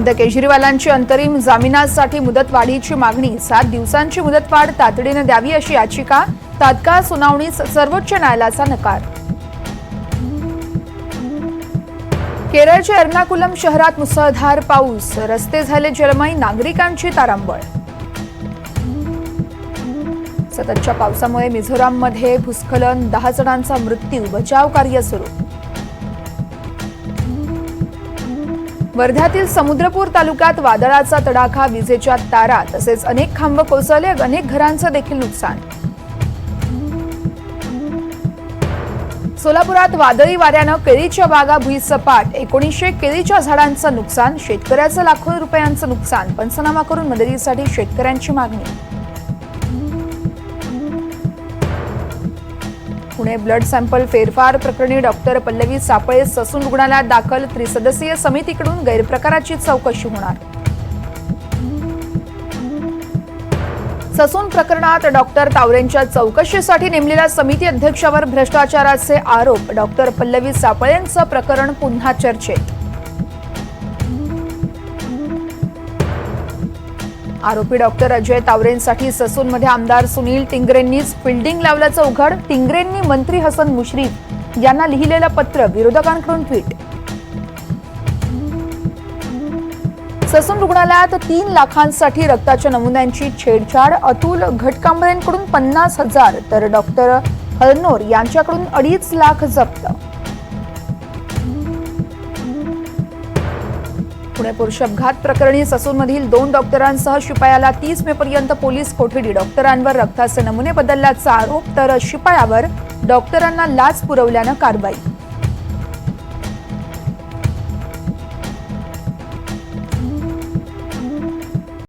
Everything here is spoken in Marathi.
अरविंद केजरीवालांची अंतरिम जामिनासाठी मुदतवाढीची मागणी. सात दिवसांची मुदतवाढ तातडीनं द्यावी अशी याचिका. तात्काळ सुनावणीस सर्वोच्च न्यायालयाचा नकार. केरळच्या एर्नाकुलम शहरात मुसळधार पाऊस. रस्ते झाले जलमय नागरिकांची तारांबळ. सततच्या पावसामुळे मिझोराममध्ये भूस्खलन दहा जणांचा मृत्यू बचाव कार्य सुरू. वर्ध्यातील समुद्रपूर तालुक्यात वादळाचा तडाखा विजेच्या तारा तसेच अनेक खांब कोसळले. अनेक घरांचं देखील नुकसान. सोलापुरात वादळी वाऱ्यानं केळीच्या बागा भुईसपाट. एकोणीसशे केळीच्या झाडांचं नुकसान. शेतकऱ्याचं लाखो रुपयांचं नुकसान. पंचनामा करून मदतीसाठी शेतकऱ्यांची मागणी. पुणे ब्लड सॅम्पल फेरफार प्रकरणी डॉक्टर पल्लवी सापळे ससून रुग्णालयात दाखल. त्रिसदस्यीय समितीकडून गैरप्रकाराची चौकशी होणार. ससून प्रकरणात डॉक्टर तावरेंच्या चौकशीसाठी नेमलेल्या समिती अध्यक्षावर भ्रष्टाचाराचे आरोप. डॉक्टर पल्लवी सापळेंचं प्रकरण पुन्हा चर्चेत. आरोपी डॉक्टर अजय तावरेंसाठी ससूनमध्ये आमदार सुनील टिंगरेंनीच फिल्डिंग लावल्याचं उघड. टिंगरेंनी मंत्री हसन मुश्रीफ यांना लिहिलेलं पत्र विरोधकांकडून ट्विट ससून रुग्णालयात तीन लाखांसाठी रक्ताच्या नमुन्यांची छेडछाड. अतुल घटकांबळेंकडून पन्नास हजार. तर डॉक्टर हलनोर यांच्याकडून अडीच लाख जप्त. पुणे पुरुष अपघात प्रकरणी ससूनमधील दोन डॉक्टरांसह शिपायाला तीस मे पर्यंत पोलीस कोठडी. डॉक्टरांवर रक्ताचे नमुने बदलल्याचा आरोप तर शिपायावर डॉक्टरांना लाच पुरवल्यानं कारवाई.